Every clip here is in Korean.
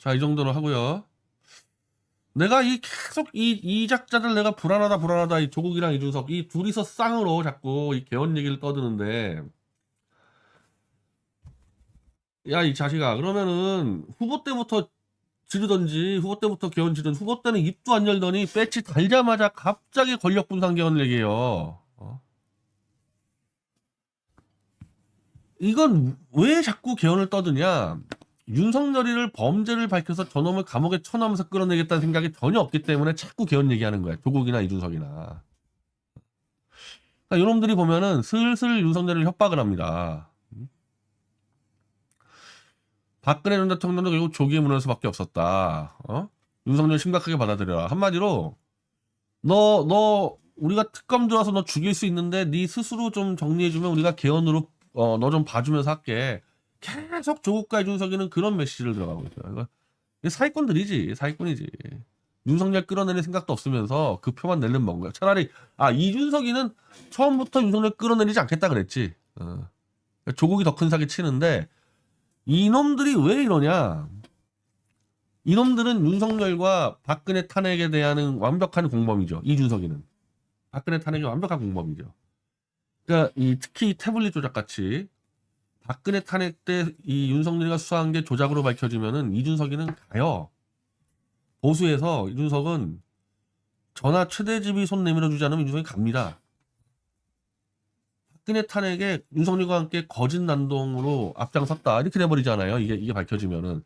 자, 이 정도로 하고요. 내가 이 계속 이, 이 작자들 내가 불안하다 불안하다 이 조국이랑 이준석 이 둘이서 쌍으로 자꾸 이 개헌 얘기를 떠드는데 야 이 자식아 그러면은 후보 때부터 지르던지 후보 때부터 개헌 지르던 후보 때는 입도 안 열더니 배치 달자마자 갑자기 권력 분산 개헌을 얘기해요. 어? 이건 왜 자꾸 개헌을 떠드냐? 윤석열이를 범죄를 밝혀서 저놈을 감옥에 쳐넣으면서 끌어내겠다는 생각이 전혀 없기 때문에 자꾸 개헌 얘기하는 거야. 조국이나 이준석이나. 그러니까 이놈들이 보면은 슬슬 윤석열을 협박을 합니다. 박근혜 전 대통령도 결국 조기에 무너질 수밖에 없었다. 어? 윤석열 심각하게 받아들여라. 한마디로 너 너 우리가 특검 들어와서 너 죽일 수 있는데 네 스스로 좀 정리해주면 우리가 개헌으로 어, 너 좀 봐주면서 할게. 계속 조국과 이준석이는 그런 메시지를 들어가고 있어요. 이거 이게 사기꾼들이지, 사기꾼이지. 윤석열 끌어내는 생각도 없으면서 그 표만 내려면 먹은 거야. 차라리 아 이준석이는 처음부터 윤석열 끌어내리지 않겠다 그랬지. 어. 조국이 더 큰 사기 치는데 이놈들이 왜 이러냐? 이놈들은 윤석열과 박근혜 탄핵에 대한 완벽한 공범이죠. 이준석이는 박근혜 탄핵이 완벽한 공범이죠. 그러니까 이 특히 태블릿 조작 같이 박근혜 탄핵 때 이 윤석열이가 수사한 게 조작으로 밝혀지면은 이준석이는 가요. 보수에서 이준석은 전화 최대집이 손 내밀어 주지 않으면 이준석이 갑니다. 박근혜 탄핵에 윤석열과 함께 거짓 난동으로 앞장섰다 이렇게 돼버리잖아요. 이게 이게 밝혀지면은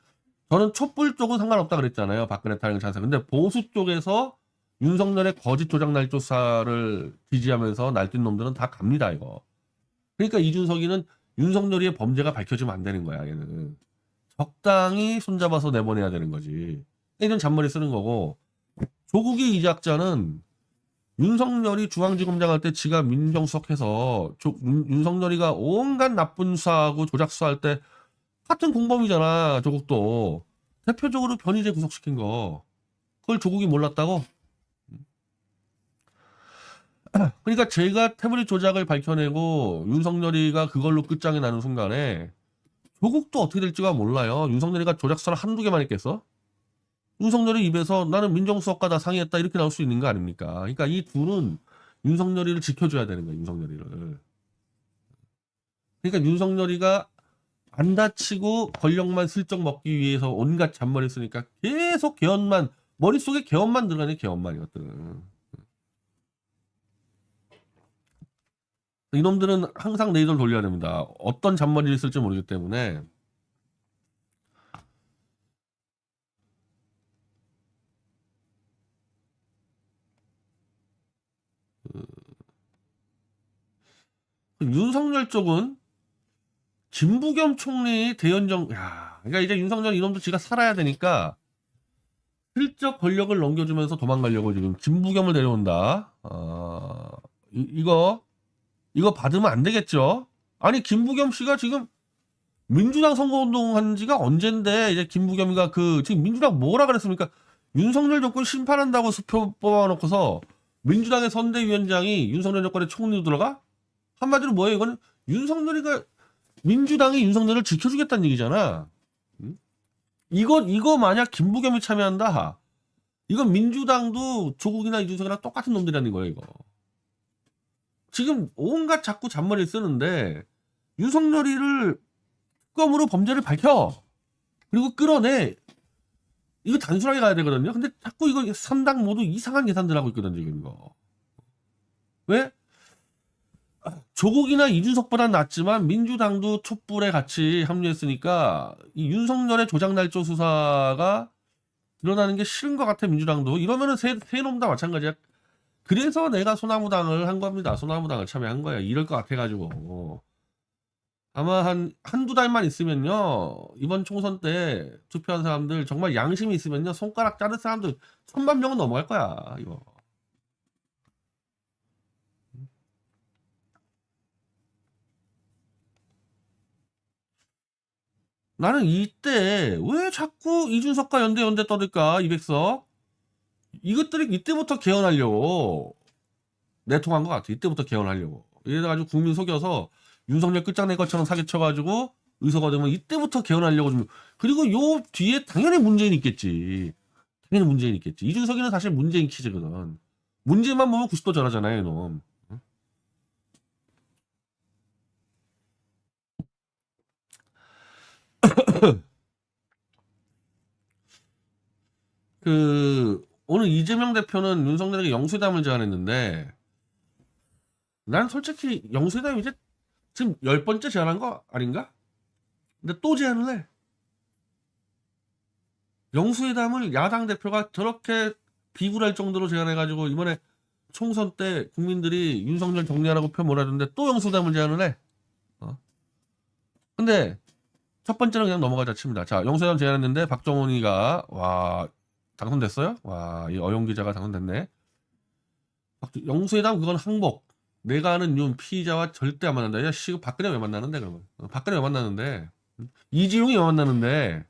저는 촛불 쪽은 상관없다 그랬잖아요. 박근혜 탄핵 찬성. 근데 보수 쪽에서 윤석열의 거짓 조작 날조 수사를 지지하면서 날뛴 놈들은 다 갑니다 이거. 그러니까 이준석이는 윤석열이의 범죄가 밝혀지면 안 되는 거야 얘는. 적당히 손잡아서 내보내야 되는 거지. 이런 잔머리 쓰는 거고 조국이 이 작자는 윤석열이 중앙지검장 할 때 지가 민정수석 해서 조- 윤- 윤석열이가 온갖 나쁜 수사하고 조작 수사할 때 같은 공범이잖아 조국도 대표적으로 변희재 구속시킨 거 그걸 조국이 몰랐다고? 그러니까 제가 태블릿 조작을 밝혀내고 윤석열이가 그걸로 끝장이 나는 순간에 조국도 어떻게 될지가 몰라요. 윤석열이가 조작 수사를 한두 개만 했겠어? 윤석열이 입에서 나는 민정수석과 다 상의했다 이렇게 나올 수 있는 거 아닙니까? 그러니까 이 둘은 윤석열이를 지켜줘야 되는 거야, 윤석열이를. 그러니까 윤석열이가 안 다치고 권력만 슬쩍 먹기 위해서 온갖 잔머리 쓰니까 계속 개헌만 머릿속에 개헌만 들어가네 개헌만 이것들은. 이놈들은 항상 레이더를 돌려야 됩니다. 어떤 잔머리를 쓸지 모르기 때문에 그 윤석열 쪽은 김부겸 총리 대연정 야 그러니까 이제 윤석열 이놈도 지가 살아야 되니까 슬쩍 권력을 넘겨주면서 도망가려고 지금 김부겸을 데려온다. 어, 이, 이거 이거 받으면 안 되겠죠? 아니 김부겸 씨가 지금 민주당 선거운동 한 지가 언젠데 이제 김부겸이가 그 지금 민주당 뭐라 그랬습니까? 윤석열 정권 심판한다고 수표 뽑아놓고서 민주당의 선대위원장이 윤석열 정권의 총리로 들어가? 한마디로 뭐예요? 이거는 윤석열이가 민주당이 윤석열을 지켜주겠다는 얘기잖아. 응? 이거 이거 만약 김부겸이 참여한다. 이건 민주당도 조국이나 이준석이랑 똑같은 놈들이라는 거예요, 이거. 지금 온갖 자꾸 잔머리를 쓰는데 윤석열이를 특검으로 범죄를 밝혀 그리고 끌어내 이거 단순하게 가야 되거든요. 근데 자꾸 이거 3당 모두 이상한 계산들 하고 있거든 지금 이거. 왜? 조국이나 이준석보단 낫지만 민주당도 촛불에 같이 합류했으니까 이 윤석열의 조작날조 수사가 드러나는 게 싫은 것 같아 민주당도 이러면은 세, 세 놈 다 마찬가지야. 그래서 내가 소나무당을 한 겁니다. 소나무당을 참여한 거야. 이럴 것 같아가지고. 아마 한, 한두 달만 있으면요. 이번 총선 때 투표한 사람들 정말 양심이 있으면요. 손가락 자른 사람들 천만 명은 넘어갈 거야. 이거. 나는 이때 왜 자꾸 이준석과 연대 연대 떠들까? 이백석. 이것들이 이때부터 개헌하려고 내통한 것 같아. 이때부터 개헌하려고. 이래가지고 국민 속여서 윤석열 끝장낼 것처럼 사기쳐가지고 의서가 되면 이때부터 개헌하려고 좀 그리고 요 뒤에 당연히 문재인 있겠지. 당연히 문재인 있겠지. 이준석이는 사실 문재인 키즈거든. 문재인만 보면 90도 전하잖아요, 이놈. 그 오늘 이재명 대표는 윤석열에게 영수담을 제안했는데 난 솔직히 영수담 이제 지금 열 번째 제안한 거 아닌가? 근데 또 제안을 해. 영수회담을 야당 대표가 저렇게 비굴할 정도로 제안해가지고 이번에 총선 때 국민들이 윤석열 정리하라고 표 몰아줬는데 또 영수회담을 제안을 해. 어? 근데 첫 번째는 그냥 넘어가자 칩니다. 자, 영수회담 제안했는데 박정훈이가 와 당선됐어요? 와, 이 어용 기자가 당선됐네. 박- 영수회담 그건 항복. 내가 아는 윤 피의자와 절대 안 만난다. 야, 씨, 박근혜 왜 만나는데 그러면? 어, 박근혜 왜 만나는데? 이지용이 왜 만나는데?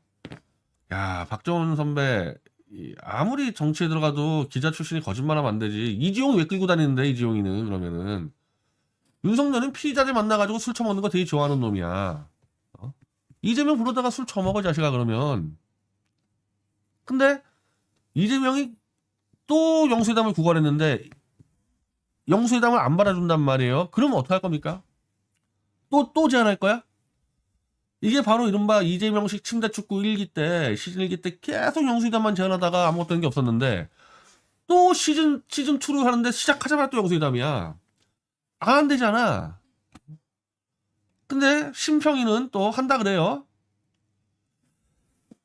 야, 박정훈 선배 이, 아무리 정치에 들어가도 기자 출신이 거짓말하면 안 되지. 이지용 왜 끌고 다니는데 이지용이는 그러면은 윤석열은 피의자들 만나가지고 술 처먹는 거 되게 좋아하는 놈이야. 어? 이재명 부르다가 술 처먹어 자식아 그러면. 근데 이재명이 또 영수회담을 구걸했는데 영수회담을 안 받아준단 말이에요. 그러면 어떡할 겁니까? 또, 또 제안할 거야? 이게 바로 이른바 이재명식 침대 축구 1기 때, 시즌 1기 때 계속 영수회담만 제안하다가 아무것도 된 게 없었는데, 또 시즌, 시즌 2를 하는데 시작하자마자 또 영수회담이야. 안 되잖아. 근데 심평이는 또 한다 그래요.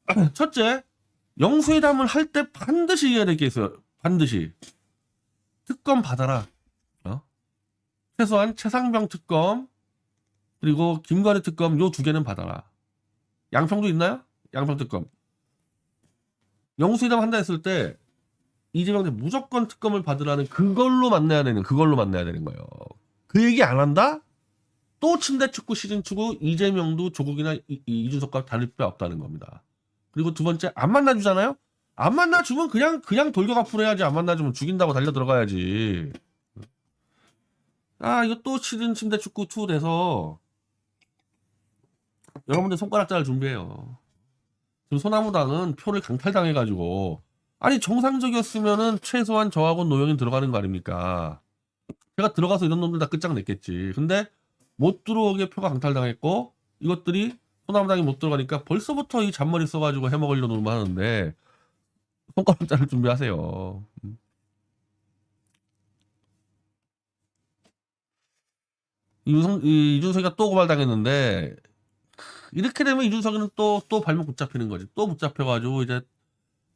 첫째, 영수회담을 할 때 반드시 해야 될 게 있어요. 반드시. 특검 받아라. 어? 최소한 최상병 특검 그리고 김관희 특검 요 두 개는 받아라. 양평도 있나요? 양평 특검. 영수회담 한다 했을 때 이재명한테 무조건 특검을 받으라는 그걸로 만나야 되는 그걸로 만나야 되는 거예요. 그 얘기 안 한다? 또 침대 축구 시즌 축구 이재명도 조국이나 이, 이준석과 다를 바 없다는 겁니다. 그리고 두 번째 안 만나주잖아요. 안 만나주면 그냥 그냥 돌격 앞으로 해야지 안 만나주면 죽인다고 달려 들어가야지. 아 이거 또 시즌 침대 축구 2 돼서 여러분들 손가락 잘 준비해요. 지금 소나무당은 표를 강탈당해가지고 아니 정상적이었으면은 최소한 저하고 노영인 들어가는 거 아닙니까? 제가 들어가서 이런 놈들 다 끝장냈겠지. 근데 못 들어오게 표가 강탈당했고 이것들이 소나무당이 못 들어가니까 벌써부터 이 잔머리 써가지고 해먹으려고 노 하는데 손가락 자를 준비하세요. 음. 이준석, 이- 이준석이가 또 고발당했는데 이렇게 되면 이준석이는 또 또 발목 붙잡히는 거지. 또 붙잡혀가지고 이제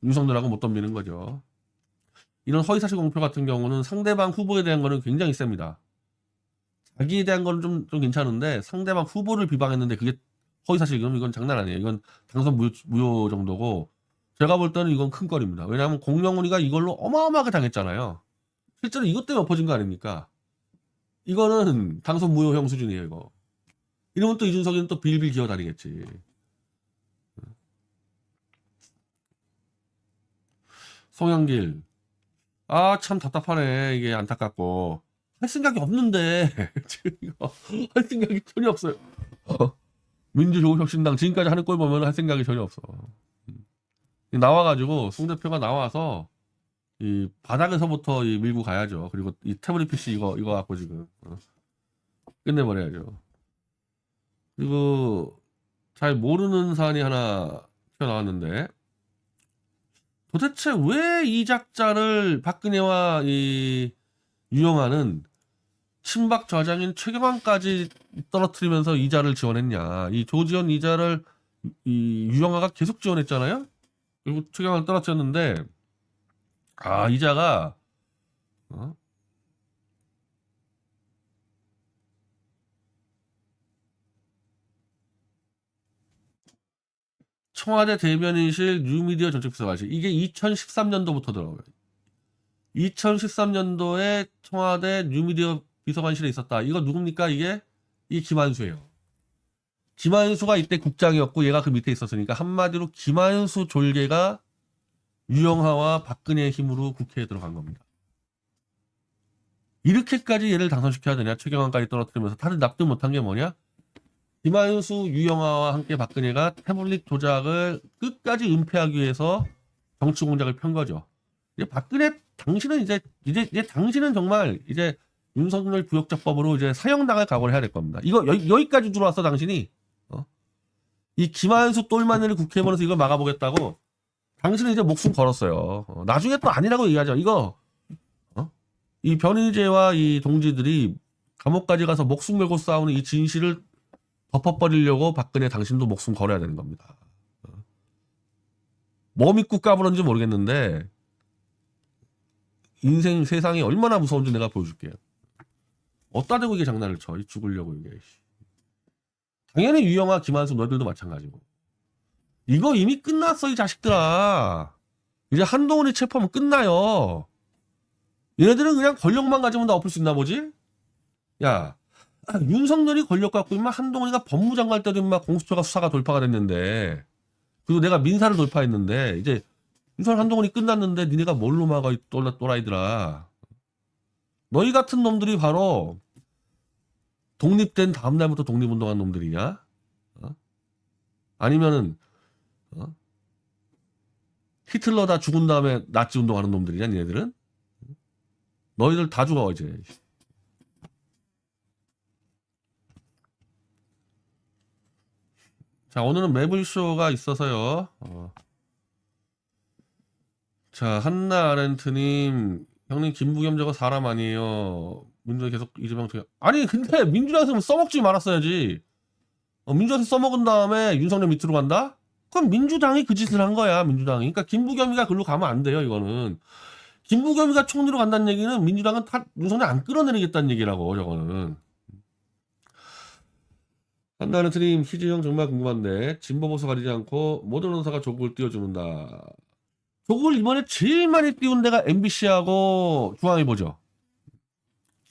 윤석열하고 못 덤비는 거죠. 이런 허위사실 공표 같은 경우는 상대방 후보에 대한 거는 굉장히 셉니다. 자기에 대한 거는 좀, 좀 괜찮은데 상대방 후보를 비방했는데 그게 허위사실 이건 장난 아니에요. 이건 당선 무효, 무효 정도고 제가 볼 때는 이건 큰 거리입니다. 왜냐하면 공영훈이가 이걸로 어마어마하게 당했잖아요. 실제로 이것 때문에 엎어진 거 아닙니까? 이거는 당선 무효형 수준이에요, 이거. 이러면 또 이준석이는 또 빌빌 기어다니겠지. 송영길. 아, 참 답답하네. 이게 안타깝고. 할 생각이 없는데. 지금 이거. 할 생각이 전혀 없어요. 어. 민주조국혁신당 지금까지 하는 꼴 보면 할 생각이 전혀 없어. 음. 나와가지고 송 대표가 나와서 이 바닥에서부터 이 밀고 가야죠. 그리고 이 태블릿 PC 이거 이거 갖고 지금 어. 끝내버려야죠. 그리고 잘 모르는 사안이 하나 튀어나왔는데 도대체 왜 이 작자를 박근혜와 이 유영아는 친박 좌장인 최경환까지 떨어뜨리면서 이자를 지원했냐. 이 조지현 이자를 이 유영아가 계속 지원했잖아요. 그리고 최경환 떨어뜨렸는데 아 이자가 어? 청와대 대변인실 뉴미디어 정책비서관실 이게 2013년도부터 들어가요. 2013년도에 청와대 뉴미디어 비서관실에 있었다. 이거 누굽니까? 이게 이 김한수예요. 김한수가 이때 국장이었고 얘가 그 밑에 있었으니까 한마디로 김한수 졸개가 유영하와 박근혜의 힘으로 국회에 들어간 겁니다. 이렇게까지 얘를 당선시켜야 되냐? 최경환까지 떨어뜨리면서 다들 납득 못한 게 뭐냐? 김한수, 유영아와 함께 박근혜가 태블릿 조작을 끝까지 은폐하기 위해서 정치 공작을 편 거죠. 이제 박근혜 당신은 이제 이제 이제 당신은 정말 이제 윤석열 부역자법으로 이제 사형당할 각오를 해야 될 겁니다. 이거 여, 여기까지 들어왔어 당신이. 어? 이 김한수 똘마니를 국회의원에서 이걸 막아보겠다고 당신은 이제 목숨 걸었어요. 어, 나중에 또 아니라고 얘기하죠. 이거 어? 이 변희재와 이 동지들이 감옥까지 가서 목숨 걸고 싸우는 이 진실을 덮어버리려고 박근혜 당신도 목숨 걸어야 되는 겁니다. 어. 뭐 믿고 까불었는지 모르겠는데 인생 세상이 얼마나 무서운지 내가 보여줄게요. 어디다 대고 이게 장난을 쳐? 이 죽으려고 이게. 씨. 당연히 유영아, 김한수 너희들도 마찬가지고. 이거 이미 끝났어 이 자식들아. 이제 한동훈이 체포하면 끝나요. 얘네들은 그냥 권력만 가지면 다 엎을 수 있나 보지? 야, 아, 윤석열이 권력 갖고 임마 한동훈이가 법무장관 때도 임마 공수처가 수사가 돌파가 됐는데 그리고 내가 민사를 돌파했는데 이제 윤석열 한동훈이 끝났는데 니네가 뭘로 막아 또라이들아 너희 같은 놈들이 바로 독립된 다음 날부터 독립운동한 놈들이냐? 어? 아니면은 어? 히틀러 다 죽은 다음에 나치 운동하는 놈들이냐 니네들은? 너희들 다 죽어 이제 자, 오늘은 매블쇼가 있어서요. 어. 자, 한나 아렌트님, 형님 김부겸 저거 사람 아니에요. 민주당 계속 이재명 저 아니 근데 민주당에서 써먹지 말았어야지. 어, 민주당에서 써먹은 다음에 윤석열 밑으로 간다? 그럼 민주당이 그 짓을 한 거야, 민주당이. 그러니까 김부겸이가 글로 가면 안 돼요, 이거는. 김부겸이가 총리로 간다는 얘기는 민주당은 다 윤석열 안 끌어내리겠다는 얘기라고, 저거는. 한나는 트림 희재형 정말 궁금한데 진보 보수 가리지 않고 모든 언사가 조국을 띄워주는다. 조국을 이번에 제일 많이 띄운 데가 MBC하고 중앙일보죠.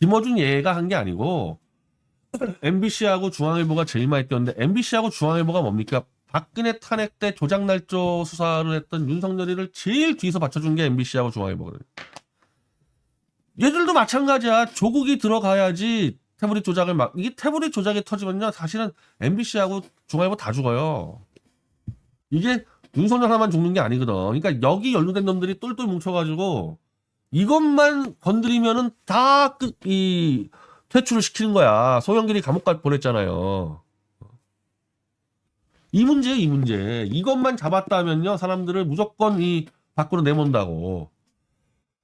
김어준 얘가 한 게 아니고 MBC하고 중앙일보가 제일 많이 띄웠는데 MBC하고 중앙일보가 뭡니까? 박근혜 탄핵 때 조작 날조 수사를 했던 윤석열이를 제일 뒤에서 받쳐준 게 MBC하고 중앙일보거든요. 얘들도 마찬가지야. 조국이 들어가야지 태블릿 조작을 막 이게 태블릿 조작이 터지면요 사실은 MBC하고 중앙일보 다 죽어요. 이게 윤석열 하나만 죽는 게 아니거든. 그러니까 여기 연루된 놈들이 똘똘 뭉쳐가지고 이것만 건드리면은 다 이 퇴출을 시키는 거야. 소영길이 감옥 가 보냈잖아요. 이 문제 이 문제 이것만 잡았다면요 사람들을 무조건 이 밖으로 내몬다고.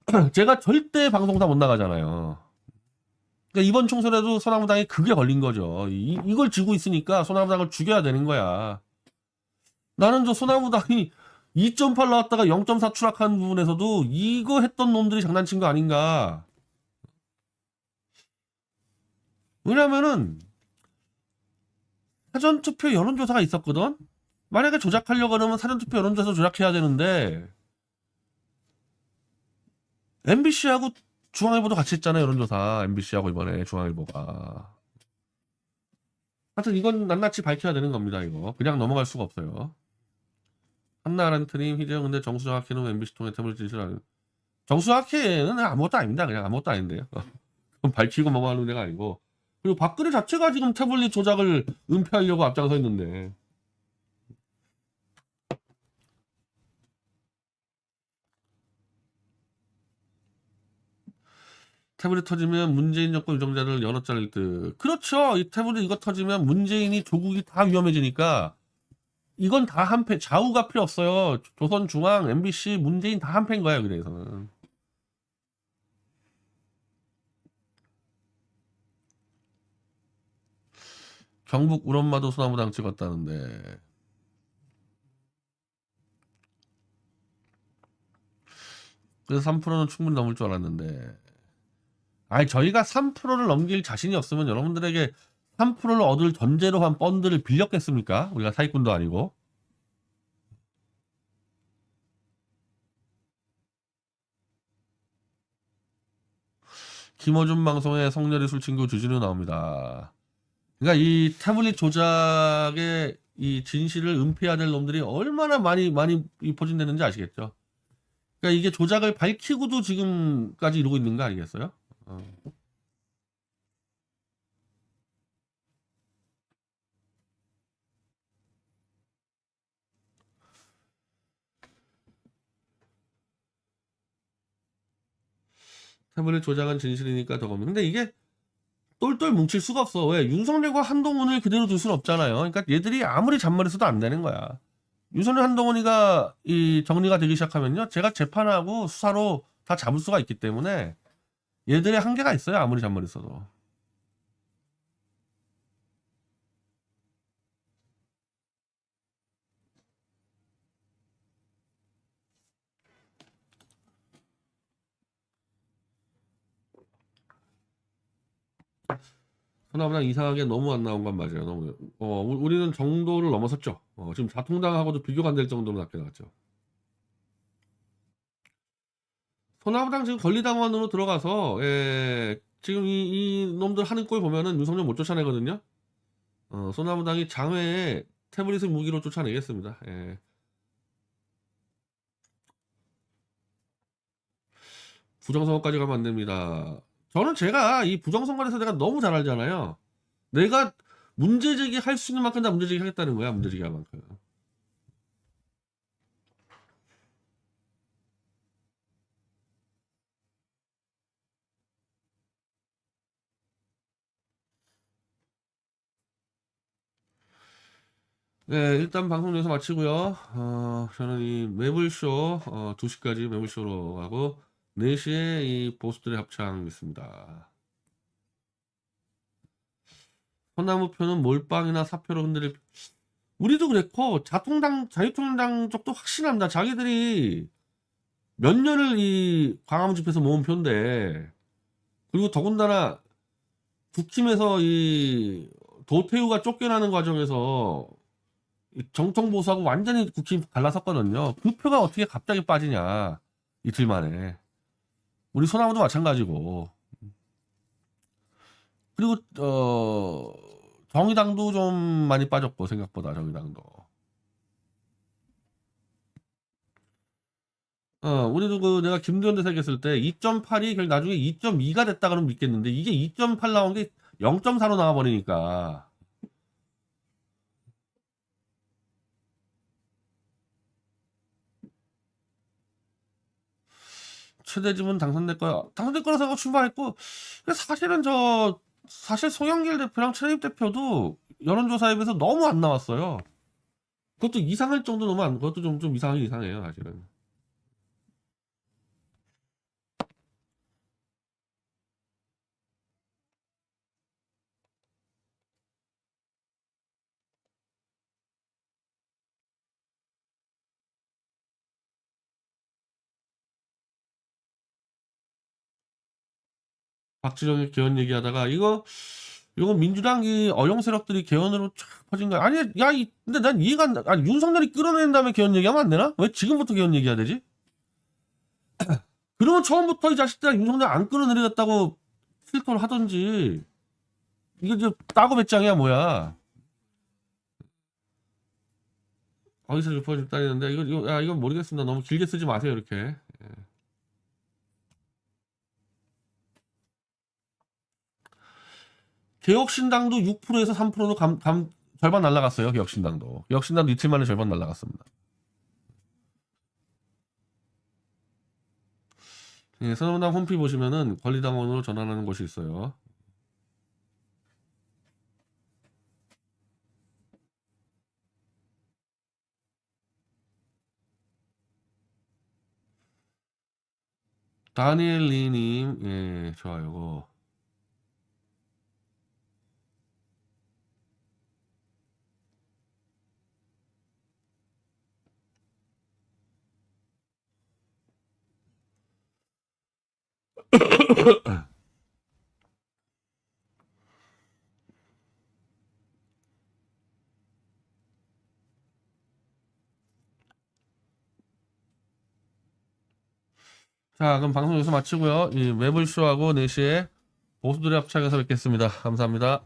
제가 절대 방송사 못 나가잖아요. 그러니까 이번 총선에도 소나무당이 그게 걸린 거죠. 이, 이걸 쥐고 있으니까 소나무당을 죽여야 되는 거야. 나는 저 소나무당이 2.8 나왔다가 0.4 추락한 부분에서도 이거 했던 놈들이 장난친 거 아닌가. 왜냐면은 사전투표 여론조사가 있었거든? 만약에 조작하려고 그러면 사전투표 여론조사 조작해야 되는데 MBC하고 중앙일보도 같이 했잖아요 여론조사 MBC하고 이번에 중앙일보가 하여튼 이건 낱낱이 밝혀야 되는 겁니다 이거 그냥 넘어갈 수가 없어요 한나란트님 희재형 근데 정수학회는 MBC 통해 짓을 하는 정수학회는 아무것도 아닙니다 그냥 아무것도 아닌데요 밝히고 넘어가는 데가 아니고 그리고 박근혜 자체가 지금 태블릿 조작을 은폐하려고 앞장서 있는데 태블릿 터지면 문재인 정권 유정자를 여러 자를 듯. 그렇죠. 이 태블릿 이거 터지면 문재인이 조국이 다 위험해지니까 이건 다 한패 좌우가 필요 없어요. 조선 중앙, MBC, 문재인 다 한패인 거예요. 그래서는. 경북 우엄마도 소나무당 찍었다는데. 그래서 3%는 충분히 넘을 줄 알았는데. 아니 저희가 3%를 넘길 자신이 없으면 여러분들에게 3%를 얻을 전제로 한 펀드를 빌렸겠습니까? 우리가 사기꾼도 아니고. 김어준 방송에 성렬이 술친구 주진우 나옵니다. 그러니까 이 태블릿 조작의 이 진실을 은폐해야 될 놈들이 얼마나 많이 많이 이 포진되는지 아시겠죠? 그러니까 이게 조작을 밝히고도 지금까지 이러고 있는 거 아니겠어요? 어. 태블릿 조작은 진실이니까 더 겁니다. 근데 이게 똘똘 뭉칠 수가 없어. 왜? 윤석열과 한동훈을 그대로 둘 수는 없잖아요. 그러니까 얘들이 아무리 잔머리 써도 안 되는 거야. 윤석열 한동훈이가 이 정리가 되기 시작하면요. 제가 재판하고 수사로 다 잡을 수가 있기 때문에 얘들의 한계가 있어요. 아무리 잔머리 써도. 하나보다 이상하게 너무 안 나온 건 맞아요. 너무 어 우- 우리는 정도를 넘어섰죠. 어, 지금 자통당하고도 비교가 안 될 정도로 낮게 나왔죠. 소나무당 지금 권리당원으로 들어가서 예, 지금 이, 이 놈들 하는 꼴 보면은 윤석열 못 쫓아내거든요. 어, 소나무당이 장외에 태블릿을 무기로 쫓아내겠습니다. 예. 부정선거까지 가면 안 됩니다. 저는 제가 이 부정선거에서 내가 너무 잘 알잖아요. 내가 문제 제기 할 수 있는 만큼 다 문제 제기 하겠다는 거야. 문제 제기 할 만큼. 네, 일단 방송 여기서 마치고요. 어, 저는 이 매불쇼 어, 2시까지 매불쇼로 가고 4시에 이 보스들의 합창 있습니다. 소나무표는 몰빵이나 사표로 흔들릴 우리도 그랬고 자통당 자유통일당 쪽도 확신합니다. 자기들이 몇 년을 이 광화문 집회에서 모은 표인데 그리고 더군다나 국힘에서 이 도태우가 쫓겨나는 과정에서 이 정통 보수하고 완전히 국힘 갈라섰거든요. 그 표가 어떻게 갑자기 빠지냐 이틀 만에 우리 소나무도 마찬가지고. 그리고 어 정의당도 좀 많이 빠졌고 생각보다 정의당도. 어 우리도 그 내가 김두현 대사 얘기했을 때 2.8이 결 나중에 2.2가 됐다 그러면 믿겠는데 이게 2.8 나온 게 0.4로 나와 버리니까 최대지문 당선될 거야. 당선될 거라 생각 출발했고 근데 사실은 저 사실 송영길 대표랑 최립 대표도 여론조사에 비해서 너무 안 나왔어요. 그것도 이상할 정도 너무 안 그것도 좀 좀 이상하긴 이상해요 사실은. 박지정의 개헌 얘기하다가 이거 이거 민주당이 어용 세력들이 개헌으로 쫙 퍼진 거야. 아니 야 이, 근데 난 이해가 안 가. 아니 윤석열이 끌어낸 다음에 개헌 얘기하면 안 되나? 왜 지금부터 개헌 얘기해야 되지? 그러면 처음부터 이 자식들 윤석열 안 끌어내리겠다고 실컷 하던지 이게 저 따고 배짱이야 뭐야? 어디서 좀 퍼지 따리는데 이거 이거 야 이건 모르겠습니다. 너무 길게 쓰지 마세요 이렇게. 개혁신당도 6%에서 3%로 감, 감, 절반 날라갔어요. 개혁신당도. 개혁신당도 이틀 만에 절반 날라갔습니다. 예, 선언당 홈피 보시면은 권리당원으로 전환하는 곳이 있어요. 다니엘 리님, 예, 좋아요. 자, 그럼 방송 여기서 마치고요. 이 매불쇼하고 4시에 보수들의 합창에서 뵙겠습니다. 감사합니다.